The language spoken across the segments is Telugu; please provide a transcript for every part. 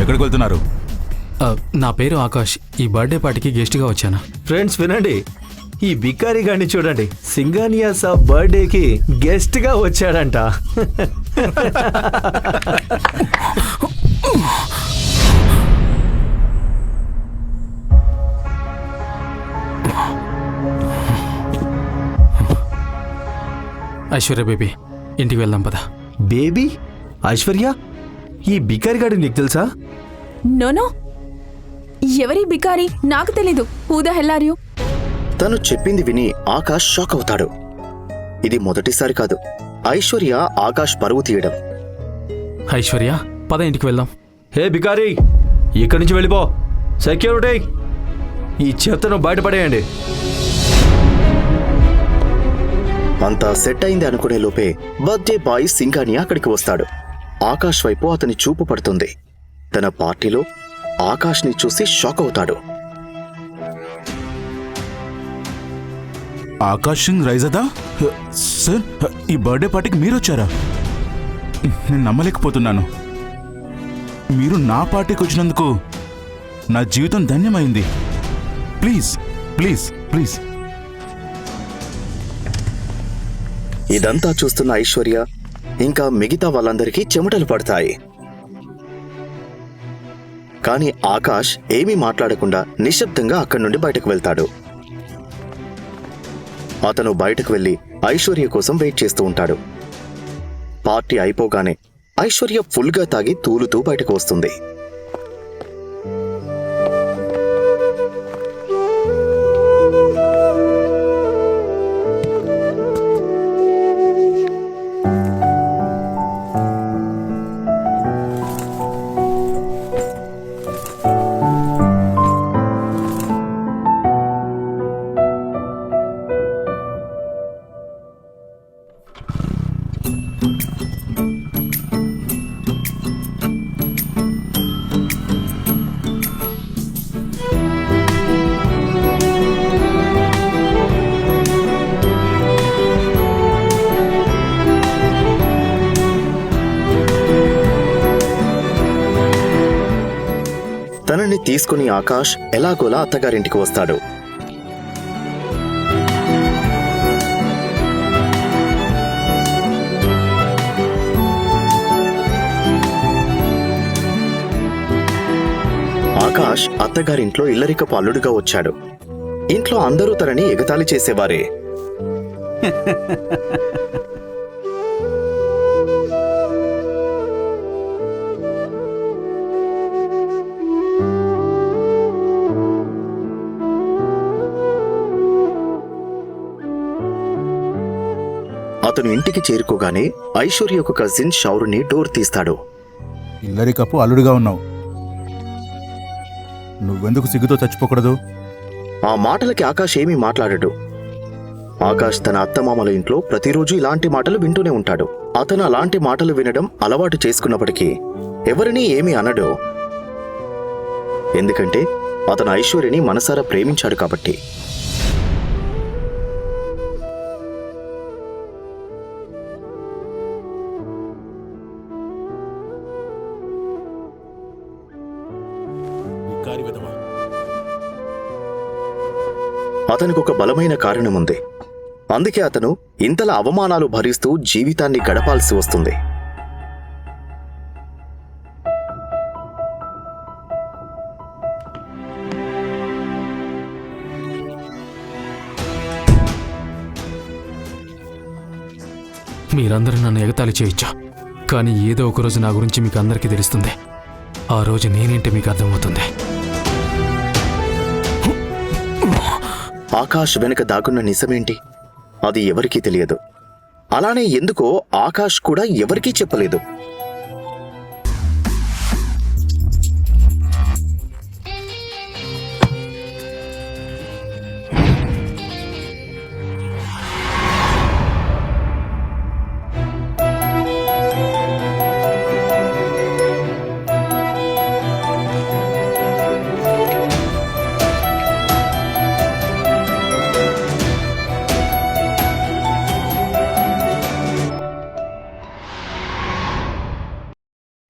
ఎక్కడికి వెళ్తున్నారు? నా పేరు ఆకాష్. ఈ బర్త్డే పార్టీకి గెస్ట్గా వచ్చాను. ఫ్రెండ్స్ వినండి. ఈ బికారి గారిని చూడండి. సింగానియా సాబ్ బర్త్డేకి గెస్ట్గా వచ్చాడంట. ఐశ్వర్య బేబీ ఇంటికి వెళ్దాం పద. బేబీ? ఐశ్వర్య? ఈ బికారి గారు నీకు తెలుసా? నోనో ఎవరి బికారి? నాకు తెలీదు. Who the hell are you తను చెప్పింది విని ఆకాష్ షాక్ అవుతాడు. ఇది మొదటిసారి కాదు. ఐశ్వర్య ఆకాష్ పరువు తీయడం. ఐశ్వర్య పద ఇంటికి వెళ్దాం. హే బికారి ఇక్కడి నుంచి వెళ్ళిపో. సెక్యూరిటీ. ఈ చెత్తను బయటపడేయండి. అంతా సెట్ అయింది అనుకునే లోపే బర్త్డే బాయ్ సింగానియా అక్కడికి వస్తాడు. ఆకాష్ వైపు అతని చూపు పడుతుంది. తన పార్టీలో ఆకాష్ని చూసి షాక్ అవుతాడు. ఆకాష్ సింగ్ రైజదా సార్ ఈ బర్త్డే పార్టీకి మీరు వచ్చారా? నేను నమ్మలేకపోతున్నాను. మీరు నా పార్టీకి వచ్చినందుకు నా జీవితం ధన్యమైంది. Please please please. ఇదంతా చూస్తున్న ఐశ్వర్య ఇంకా మిగతా వాళ్ళందరికీ చెమటలు పడతాయి. కానీ ఆకాష్ ఏమీ మాట్లాడకుండా నిశ్శబ్దంగా అక్కడి నుండి బయటకు వెళ్తాడు. అతను బయటకు వెళ్ళి ఐశ్వర్య కోసం వెయిట్ చేస్తూ ఉంటాడు. పార్టీ అయిపోగానే ఐశ్వర్య ఫుల్గా తాగి తూలుతూ బయటకు వస్తుంది. తీసుకుని ఆకాష్ ఎలాగోలా అత్తగారింటికి వస్తాడు. ఆకాష్ అత్తగారింట్లో ఇల్లరిక అల్లుడుగా వచ్చాడు. ఇంట్లో అందరూ తనని ఎగతాళి చేసేవారే. అతను ఇంటికి చేరుకోగానే ఐశ్వర్య ఒక కజిన్ షౌరుని డోర్ తీస్తాడు. ఇల్లరి కప్పు అల్లుడుగా ఉన్నావు. నువ్వెందుకు సిగ్గుతో చచ్చిపోకూడదు? ఆ మాటలకి ఆకాష్ ఏమీ మాట్లాడడు. ఆకాష్ తన అత్తమామల ఇంట్లో ప్రతిరోజు ఇలాంటి మాటలు వింటూనే ఉంటాడు. అతను అలాంటి మాటలు వినడం అలవాటు చేసుకున్నప్పటికీ ఎవరినీ ఏమీ అనడు. ఎందుకంటే అతను ఐశ్వర్యని మనసారా ప్రేమించాడు కాబట్టి. అతనికి ఒక బలమైన కారణం ఉంది అందుకే అతను ఇంతలా అవమానాలు భరిస్తూ జీవితాన్ని గడపాల్సి వస్తుంది. మీరందరూ నన్ను ఎగతాళి చేయొచ్చు కానీ ఏదో ఒక రోజు నా గురించి మీకు అందరికీ తెలుస్తుంది. ఆ రోజు నేనేంటి మీకు అర్థమవుతుంది? ఆకాష్ వెనుక దాగున్న నిజమేంటి? అది ఎవరికీ తెలియదు. అలానే ఎందుకో ఆకాష్ కూడా ఎవరికీ చెప్పలేదు.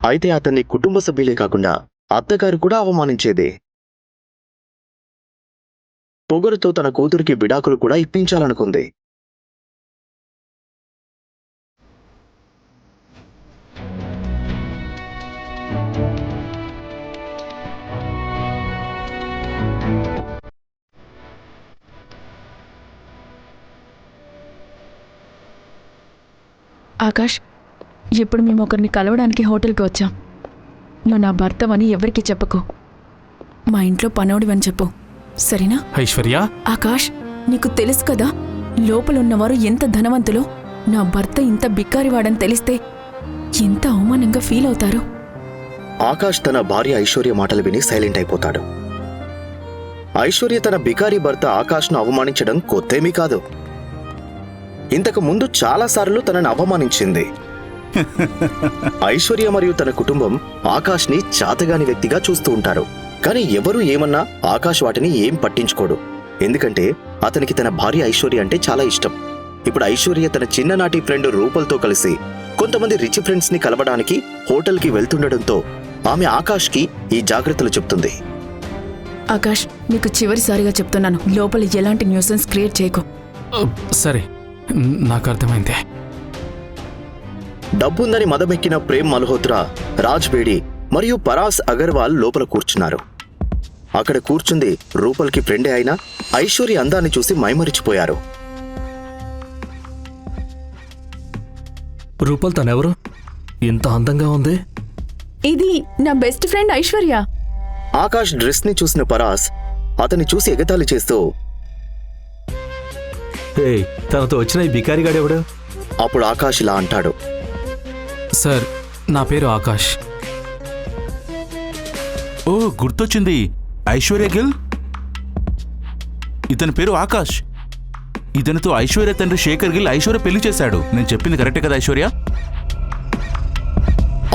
అయితే అతన్ని కుటుంబ సభ్యులే కాకుండా అత్తగారు కూడా అవమానించేదే. పొగరుతో తన కూతురికి విడాకులు కూడా ఇప్పించాలనుకుంది. ఆకాష్ ఇప్పుడు మేము ఒకరిని కలవడానికి హోటల్కి వచ్చాం. నువ్వు నా భర్తవని ఎవరికి చెప్పకు. మా ఇంట్లో పనోడివని చెప్పు. సరేనా? ఐశ్వర్య? ఆకాష్ నీకు తెలుసు కదా లోపల ఉన్నవారు ఎంత ధనవంతులో. నా భర్త ఇంత బిక్కారివాడని తెలిస్తే ఎంత అవమానంగా ఫీల్ అవుతారు. ఆకాష్ తన భార్య ఐశ్వర్య మాటలు విని సైలెంట్ అయిపోతాడు. ఐశ్వర్య తన బికారీ భర్త ఆకాష్ను అవమానించడం కొత్తేమీ కాదు. ఇంతకు ముందు చాలాసార్లు తనను అవమానించింది. ఐశ్వర్య మరియు తన కుటుంబం ఆకాష్ని చాతగాని వ్యక్తిగా చూస్తూ ఉంటారు. కానీ ఎవరు ఏమన్నా ఆకాష్ వాటిని ఏం పట్టించుకోడు. ఎందుకంటే అతనికి తన భార్య ఐశ్వర్య అంటే చాలా ఇష్టం. ఇప్పుడు ఐశ్వర్య తన చిన్ననాటి ఫ్రెండ్ రూపల్తో కలిసి కొంతమంది రిచ్ ఫ్రెండ్స్ని కలవడానికి హోటల్కి వెళ్తుండడంతో ఆమె ఆకాష్కి ఈ జాగ్రత్తలు చెప్తుంది. ఆకాష్ నీకు చివరిసారిగా చెప్తున్నాను. లోపల ఎలాంటి న్యూసెన్స్ క్రియేట్ చేయకు. సరే. న- నాకు అర్థమైంది డబ్బుందని మదమెక్కిన ప్రేమ్ మల్హోత్రా రాజ్ బేడి మరియు పరాస్ అగర్వాల్ లోపల కూర్చున్నారు. అక్కడ కూర్చుంది రూపల్కి ఫ్రెండే అయినా ఐశ్వర్య అందాన్ని చూసి మైమరిచిపోయారు. రూపల్ తనెవరు? ఇంత అందంగా ఉంది. ఇది నా బెస్ట్ ఫ్రెండ్ ఐశ్వర్య. ఆకాష్ డ్రెస్ని చూసిన పరాస్ అతన్ని చూసి ఎగతాళి చేస్తూ హే తనతో వచ్చిన ఈ బికారిగాడెవడు అప్పుడు ఆకాష్ ఇలా అంటాడు. సార్ నా పేరు ఆకాష్. ఓ గుర్తొచ్చింది. ఐశ్వర్య గిల్? ఇతని పేరు ఆకాష్. ఇతనితో ఐశ్వర్య తండ్రి శేఖర్ గిల్ ఐశ్వర్య పెళ్ళి చేశాడు. నేను చెప్పింది కరెక్టే కదా ఐశ్వర్య?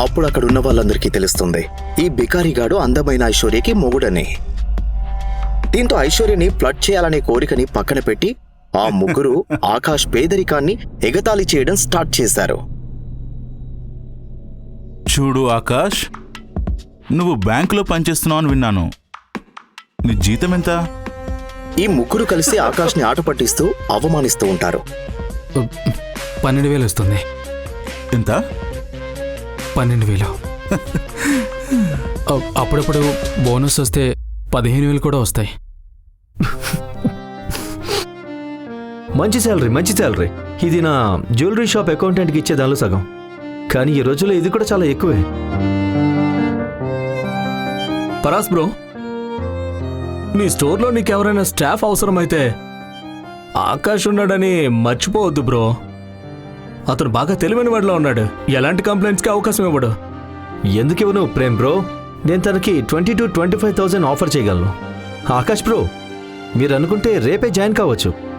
అప్పుడు అక్కడ ఉన్న వాళ్ళందరికీ తెలుస్తుంది. ఈ బికారిగాడు అందమైన ఐశ్వర్యకి మొగుడని. దీంతో ఐశ్వర్యని ఫ్లడ్ చేయాలనే కోరికని పక్కన పెట్టి ఆ ముగ్గురు ఆకాష్ పేదరికాన్ని ఎగతాళి చేయడం స్టార్ట్ చేశారు. చూడు ఆకాష్ నువ్వు బ్యాంకులో పనిచేస్తున్నావు అని విన్నాను. నీ జీతం ఎంత ఈ ముగ్గురు కలిసి ఆకాష్ని ఆట పట్టిస్తూ అవమానిస్తూ ఉంటారు. పన్నెండు వేలు వస్తుంది. ఎంత? పన్నెండు వేలు. అప్పుడప్పుడు బోనస్ వస్తే పదిహేను వేలు కూడా వస్తాయి. మంచి శాలరీ మంచి శాలరీ. ఇది నా జ్యువెలరీ షాప్ అకౌంటెంట్కి ఇచ్చే దానిలో సగం. కానీ ఈ రోజుల్లో ఇది కూడా చాలా ఎక్కువే. పరాస్ బ్రో నీ స్టోర్లో నీకెవరైనా స్టాఫ్ అవసరమైతే ఆకాష్ ఉన్నాడని మర్చిపోవద్దు బ్రో. అతను బాగా తెలివైన వాడిలో ఉన్నాడు. ఎలాంటి కంప్లైంట్స్కి అవకాశం ఇవ్వడు. ఎందుకు ఇవ్వను ప్రేమ్ బ్రో? నేను తనకి twenty two twenty five thousand offer చేయగలను. ఆకాష్ బ్రో మీరు అనుకుంటే రేపే జాయిన్ కావచ్చు.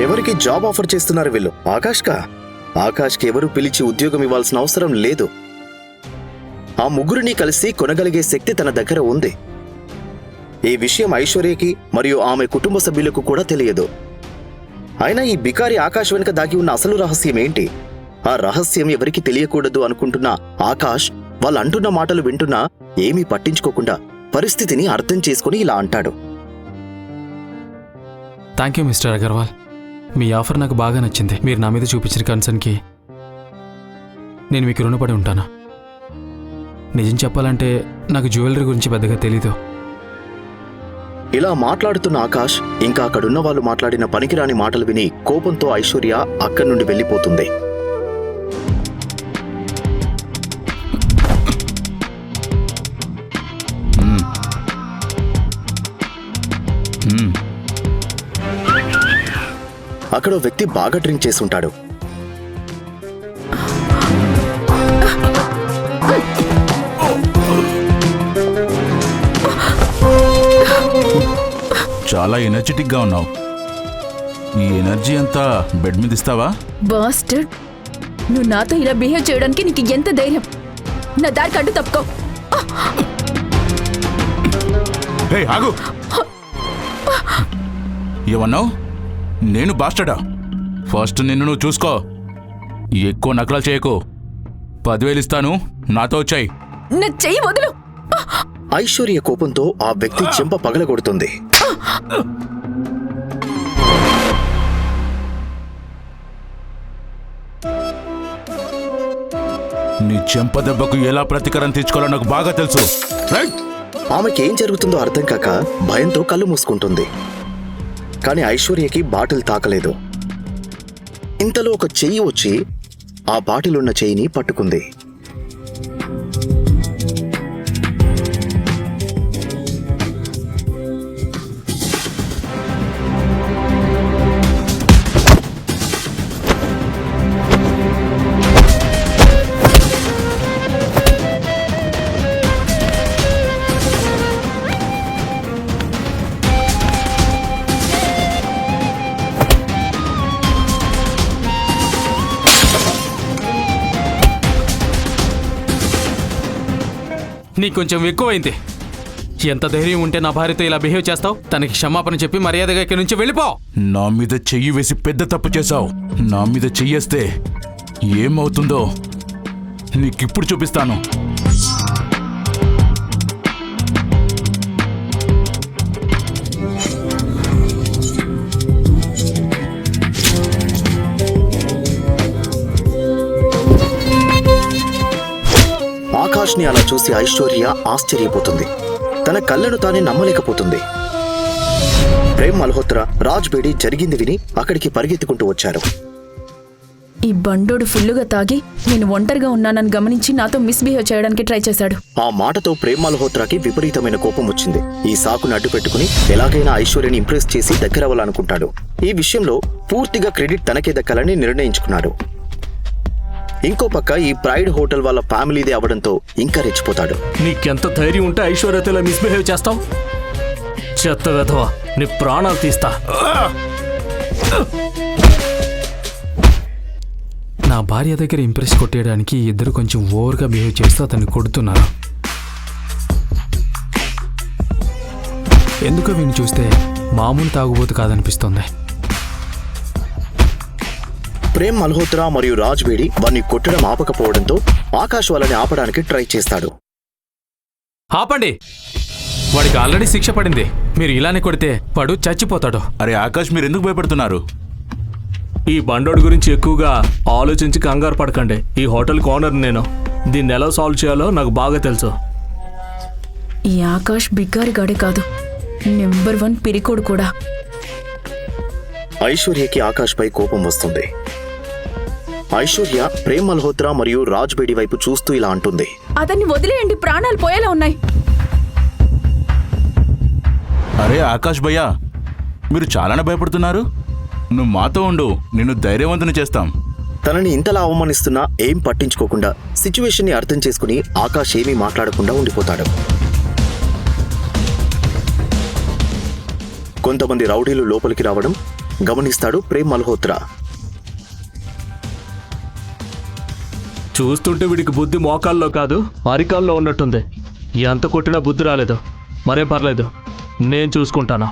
ఎవరికి జాబ్ ఆఫర్ చేస్తున్నారు వీళ్ళు? ఆకాష్కా? ఆకాష్కి ఎవరు పిలిచి ఉద్యోగం ఇవ్వాల్సిన అవసరం లేదు. ఆ ముగ్గురిని కలిసి కొనగలిగే శక్తి తన దగ్గర ఉంది. ఈ విషయం ఐశ్వర్యకి మరియు ఆమె కుటుంబ సభ్యులకు కూడా తెలియదు. అయినా ఈ బికారి ఆకాష్ వెనుక దాగి ఉన్న అసలు రహస్యం ఏంటి? ఆ రహస్యం ఎవరికి తెలియకూడదు అనుకుంటున్న ఆకాష్ వాళ్ళు అంటున్న మాటలు వింటున్నా ఏమీ పట్టించుకోకుండా పరిస్థితిని అర్థం చేసుకుని ఇలా అంటాడు. థ్యాంక్ యూ మిస్టర్ అగర్వాల్ మీ ఆఫర్ నాకు బాగా నచ్చింది. మీరు నా మీద చూపించిన కన్సర్న్కి నేను మీకు రుణపడి ఉంటాను. నిజం చెప్పాలంటే నాకు జ్యువెలరీ గురించి పెద్దగా తెలీదు. ఇలా మాట్లాడుతున్న ఆకాష్ ఇంకా అక్కడున్న వాళ్ళు మాట్లాడిన పనికిరాని మాటలు విని కోపంతో ఐశ్వర్య అక్కడి నుండి వెళ్ళిపోతుంది. అక్కడ వ్యక్తి బాగా డ్రింక్ చేసి ఉంటాడు చాలా ఎనర్జెటిక్గా ఉన్నావు. ఈ ఎనర్జీ అంతా బెడ్ మీద ఇస్తావా? బాస్టర్డ్ నువ్వు నాతో ఇలా బిహేవ్ చేయడానికి నీకు ఎంత ధైర్యం? నా దారికి అడ్డు తప్పుకో. ఆగు. ఏమన్నావు? నేను బాస్టడా? ఫస్ట్ నిన్ను నువ్వు చూసుకో. ఎక్కువ నకలాలు చేయకు. పదివేలు ఇస్తాను నాతో వచ్చాయి. నా చెయ్యి వదులు. ఐశ్వర్య కోపంతో ఆ వ్యక్తి చెంప పగలగొడుతుంది. నీ చెంప దెబ్బకు ఎలా ప్రతీకారం తీర్చుకోవాలో నాకు బాగా తెలుసు. రైట్ ఆమెకి ఏం జరుగుతుందో అర్థం కాక భయంతో కళ్ళు మూసుకుంటుంది. కానీ ఐశ్వర్యకి బాటిల్ తాకలేదు. ఇంతలో ఒక చెయ్యి వచ్చి ఆ బాటిలున్న చెయ్యిని పట్టుకుంది. నీకు కొంచెం ఎక్కువైంది. ఎంత ధైర్యం ఉంటే నా భార్యతో ఇలా బిహేవ్ చేస్తావు? తనకి క్షమాపణ చెప్పి మర్యాదగా ఇక్కడి నుంచి వెళ్ళిపో. నా మీద చెయ్యి వేసి పెద్ద తప్పు చేశావు. నా మీద చెయ్యేస్తే ఏమవుతుందో నీకిప్పుడు చూపిస్తాను. ఆకాష్ని అలా చూసి ఐశ్వర్య ఆశ్చర్యపోతుంది. తన కళ్ళను తానే నమ్మలేకపోతుంది. ప్రేమ్ మల్హోత్రా రాజ్ బేడి జరిగింది విని అక్కడికి పరిగెత్తుకుంటూ వచ్చారు. ఈ బండోడు ఫుల్లుగా తాగి నేను ఒంటరిగా ఉన్నానని గమనించి నాతో మిస్బిహేవ్ చేయడానికి ట్రై చేశాడు. ఆ మాటతో ప్రేమ్ మల్హోత్రాకి విపరీతమైన కోపం వచ్చింది. ఈ సాకును అడ్డు పెట్టుకుని ఎలాగైనా ఐశ్వర్యని ఇంప్రెస్ చేసి దగ్గరవ్వాలనుకుంటాడు ఈ విషయంలో పూర్తిగా క్రెడిట్ తనకే దక్కాలని నిర్ణయించుకున్నాడు. ఇంకో పక్క ఈ ప్రైడ్ హోటల్ వాళ్ళ ఫ్యామిలీదే అవడంతో ఇంకా రెచ్చిపోతాడు. నీకెంత ధైర్యం ఉంటే ఐశ్వర్యతో ఇలా మిస్బిహేవ్ చేస్తావు చెత్త వెధవా నీ ప్రాణాలు తీస్తా. నా భార్య దగ్గర ఇంప్రెస్ కొట్టేయడానికి ఇద్దరు కొంచెం ఓవర్గా బిహేవ్ చేస్తూ అతన్ని కొడుతున్నారు? ఎందుకో వీని చూస్తే మామూలు తాగుబోతు కాదనిపిస్తుంది. ప్రేమ్ మల్హోత్రా మరియు రాజ్ బేడి వారిని కొట్టడం ఆపకపోవడంతో ఆకాష్ వాళ్ళని ఆపడానికి ట్రై చేస్తాడు. ఆపండి. వాడికి ఆల్రెడీ శిక్ష పడింది. మీరు ఇలానే కొడితే వాడు చచ్చిపోతాడు. అరే ఆకాష్ మీరు ఎందుకు భయపడుతున్నారు? ఈ బండోడి గురించి ఎక్కువగా ఆలోచించి కంగారు పడకండి. ఈ హోటల్ ఓనర్ నేను. దీన్ని ఎలా సాల్వ్ చేయాలో నాకు బాగా తెలుసు. ఈ ఆకాష్ బిగ్గారిగాడే కాదు. నెంబర్ వన్ పిరికోడు కూడా. ఐశ్వర్యకి ఆకాష్ పై కోపం వస్తుంది. ఐశ్వర్య ప్రేమ్ మల్హోత్రా మరియు రాజ్ బేడి వైపు చూస్తూ ఇలా అంటుంది. అతన్ని వదిలేయండి ప్రాణాలు పోయేలా ఉన్నాయి. అరే ఆకాష్ భయ్యా మీరు చాలానే భయపడుతున్నారు. నువ్వు మాతో ఉండు నిన్ను ధైర్యవంతుని చేస్తాం. తనని ఇంతలా అవమానిస్తున్నా ఏం పట్టించుకోకుండా సిచ్యువేషన్ని అర్థం చేసుకుని ఆకాష్ ఏమీ మాట్లాడకుండా ఉండిపోతాడు. కొంతమంది రౌడీలు లోపలికి రావడం గమనిస్తాడు ప్రేమ్ మల్హోత్రా. చూస్తుంటే వీడికి బుద్ధి మోకాల్లో కాదు. అరికాల్లో ఉన్నట్టుంది. ఎంత కొట్టినా బుద్ధి రాలేదు. మరేం పర్లేదు. నేను చూసుకుంటాను?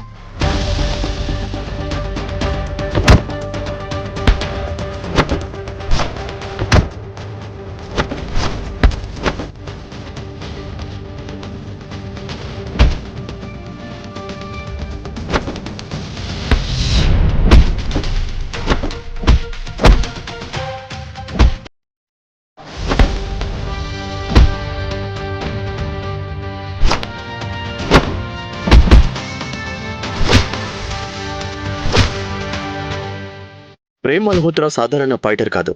ప్రేమ్ మల్హోత్రా సాధారణ ఫైటర్ కాదు.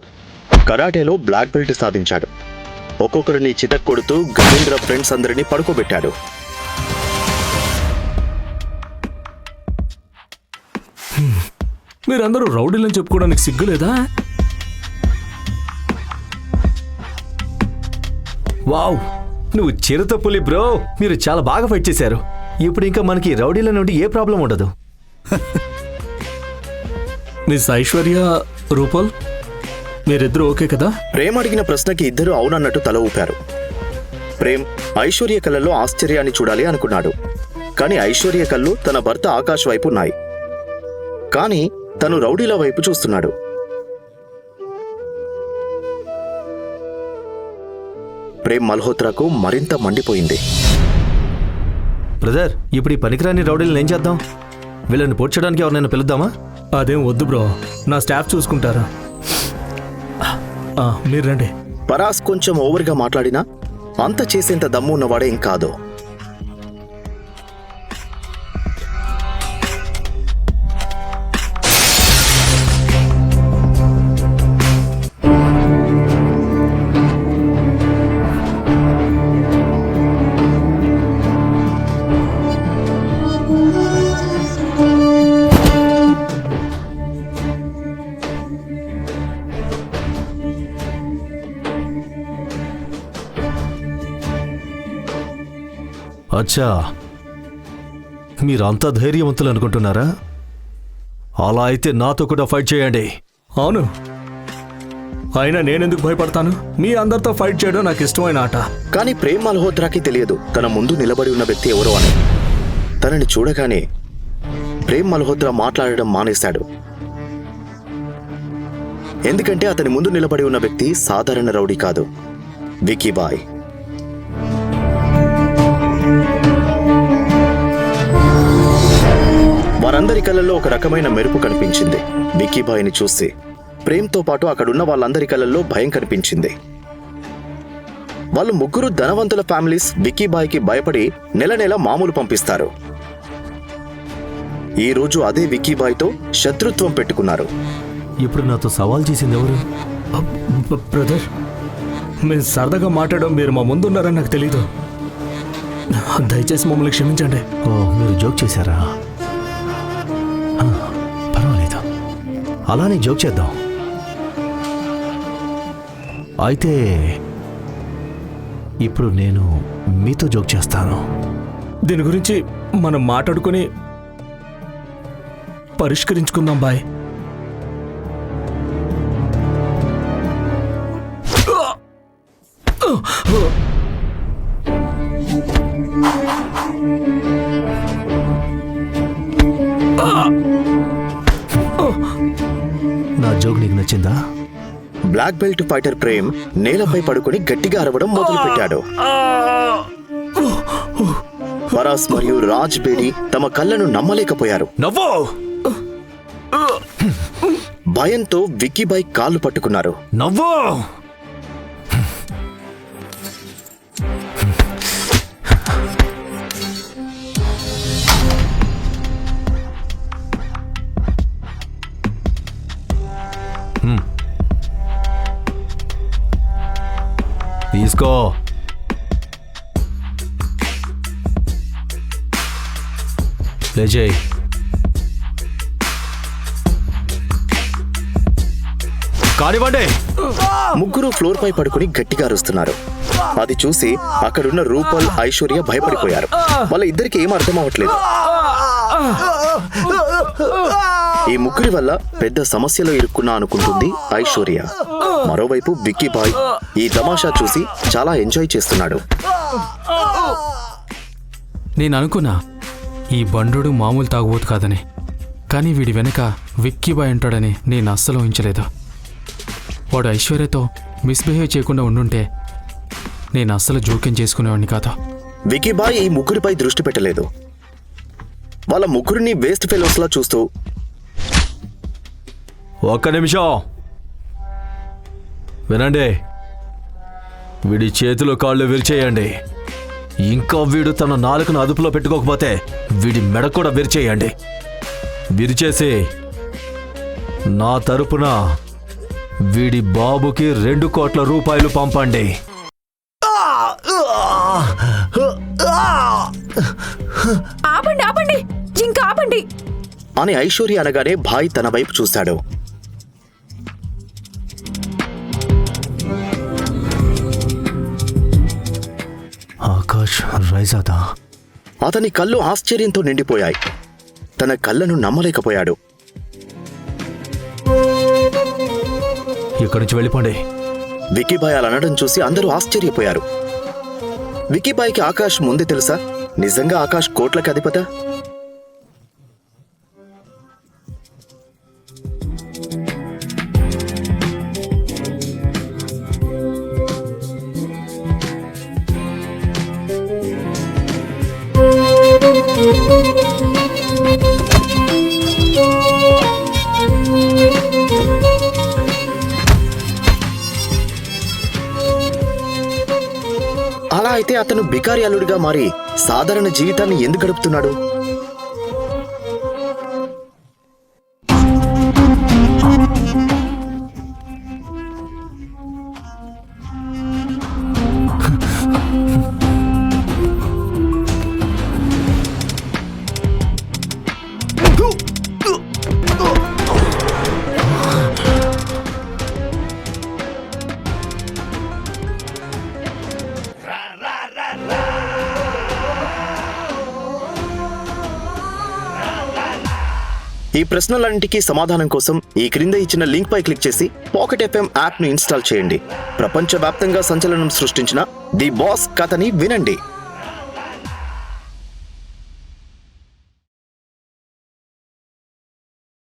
కరాటేలో బ్లాక్ బెల్ట్ సాధించాడు. ఒక్కొక్కరిని చితక్ కొడుతూ గజేంద్ర ఫ్రెండ్స్ అందరినీ పడుకోబెట్టాడు. మీరందరూ రౌడీలని చెప్పుకోవడానికి సిగ్గులేదా? వావ్ నువ్వు చిరుత పులి బ్రో. మీరు చాలా బాగా ఫైట్ చేశారు. ఇప్పుడు ఇంకా మనకి రౌడీల నుండి ఏ ప్రాబ్లం ఉండదు. మిస్ ఐశ్వర్య రూపల్? మీరిద్దరూ ఓకే కదా? ప్రేమ్ అడిగిన ప్రశ్నకి ఇద్దరు అవునన్నట్టు తల ఊపారు. ప్రేమ్ ఐశ్వర్య కళ్ళల్లో ఆశ్చర్యాన్ని చూడాలి అనుకున్నాడు. కానీ ఐశ్వర్య కళ్ళు తన భర్త ఆకాష్ వైపు ఉన్నాయి. కానీ తను రౌడీల వైపు చూస్తున్నాడు. ప్రేమ్ మల్హోత్రాకు మరింత మండిపోయింది. బ్రదర్ ఇప్పుడు ఈ పనికిరాని రౌడీలను ఏం చేద్దాం? వీళ్ళని పోడ్చడానికి ఎవరినైనా పిలుద్దామా? అదేం వద్దు బ్రో. నా స్టాఫ్ చూసుకుంటారు? మీరు రండి. పరాస్ కొంచెం ఓవర్గా మాట్లాడినా అంత చేసేంత దమ్ము ఉన్నవాడేం కాదు. అచ్చా. మీరంతా ధైర్యవంతులు అనుకుంటున్నారా? అలా అయితే నాతో కూడా ఫైట్ చేయండి. అవును. అయినా నేనెందుకు భయపడతాను? మీ అందరితో ఫైట్ చేయడం నాకు ఇష్టమైన ఆట. కానీ ప్రేమ్ మల్హోత్రాకి తెలియదు. తన ముందు నిలబడి ఉన్న వ్యక్తి ఎవరో అని. తనని చూడగానే ప్రేమ్ మల్హోత్రా మాట్లాడడం మానేశాడు. ఎందుకంటే అతని ముందు నిలబడి ఉన్న వ్యక్తి సాధారణ రౌడీ కాదు. వికీబాయ్ వారందరి కళ్ళల్లో ఒక రకమైన మెరుపు కనిపించింది. వికీబాయ్ని చూసి ప్రేమ్తో పాటు అక్కడున్న వాళ్ళందరి కళ్ళల్లో భయం కనిపించింది. వాళ్ళు ముగ్గురు ధనవంతుల ఫ్యామిలీస్ విక్కీబాయ్కి భయపడి నెల నెల మామూలు పంపిస్తారు. ఈ రోజు అదే విక్కీబాయ్తో శత్రుత్వం పెట్టుకున్నారు. ఇప్పుడు నాతో సవాల్ చేసింది ఎవరు? బ్రదర్ మేము సరదాగా మాట్లాడడం మీరు మా ముందు ఉన్నారని నాకు తెలీదు. దయచేసి మమ్మల్ని క్షమించండి. ఓ మీరు జోక్ చేశారా? అలానే జోక్ చేద్దాం. అయితే ఇప్పుడు నేను మీతో జోక్ చేస్తాను. దీని గురించి మనం మాట్లాడుకొని పరిష్కరించుకుందాం boy. Black belt fighter Prem నేలపై పడుకొని గట్టిగా అరవడం మొదలుపెట్టాడు. ఫరాస్ మరియు రాజ్ బేడి తమ కళ్ళను నమ్మలేకపోయారు. నవ్వు! భయంతో విక్కీబాయ్ కాళ్ళు పట్టుకున్నారు. నవ్వు! తీసుకో. ప్లే చేయి. కానివ్వండి ముగ్గురు ఫ్లోర్ పై పడుకుని గట్టిగా అరుస్తున్నారు. అది చూసి అక్కడున్న రూపల్ ఐశ్వర్య భయపడిపోయారు. వాళ్ళ ఇద్దరికి ఏం అర్థం అవ్వట్లేదు. ఈ ముగ్గురి వల్ల పెద్ద సమస్యలో ఇరుక్కున్నా అనుకుంటుంది ఐశ్వర్య. మరోవైపు విక్కీ బాయ్ ఈ తమాషా చూసి చాలా ఎంజాయ్ చేస్తున్నాడు. నేను అనుకున్నా ఈ బండుడు మామూలు తాగుబోతు కాదని కానీ వీడి వెనక విక్కీ బాయ్ ఉంటాడని నేను అస్సలు ఊహించలేదు. వాడు ఐశ్వర్యతో మిస్బిహేవ్ చేయకుండా ఉండుంటే నేను అస్సలు జోక్యం చేసుకునేవాడిని కాదు. విక్కీ బాయ్ ఈ ముగ్గురిపై దృష్టి పెట్టలేదు. వాళ్ళ ముగ్గురిని వేస్ట్ ఫెలోస్ లా చూస్తూ ఒక్క నిమిషం. వినండి. వీడి చేతులు కాళ్ళు విరిచేయండి. ఇంకా వీడు తన నాలుకను అదుపులో పెట్టుకోకపోతే వీడి మెడ కూడా విరిచేయండి. విరిచేసి నా తరపున వీడి బాబుకి రెండు కోట్ల రూపాయలు పంపండి. ఆపండి ఆపండి. ఇంకా ఆపండి. అని ఐశ్వర్య అనగానే భాయ్ తన వైపు చూశాడు. రైజాదా అతని కళ్ళు ఆశ్చర్యంతో నిండిపోయాయి. తన కళ్ళను నమ్మలేకపోయాడు. ఇక్కడి నుంచి వెళ్ళిపోండి. వికీబాయ్ అలా అనడం చూసి అందరూ ఆశ్చర్యపోయారు. వికీబాయ్కి ఆకాష్ ముందే తెలుసా? నిజంగా ఆకాష్ కోట్లకి అధిపత? అతను బికారి అల్లుడిగా మారి సాధారణ జీవితాన్ని ఎందుకు గడుపుతున్నాడు? ప్రశ్నలన్నింటికీ సమాధానం కోసం ఈ క్రింద ఇచ్చిన లింక్ పై క్లిక్ చేసి పాకెట్ ఎఫ్ఎం యాప్ను ఇన్స్టాల్ చేయండి. ప్రపంచవ్యాప్తంగా సంచలనం సృష్టించిన ది బాస్ కథని వినండి.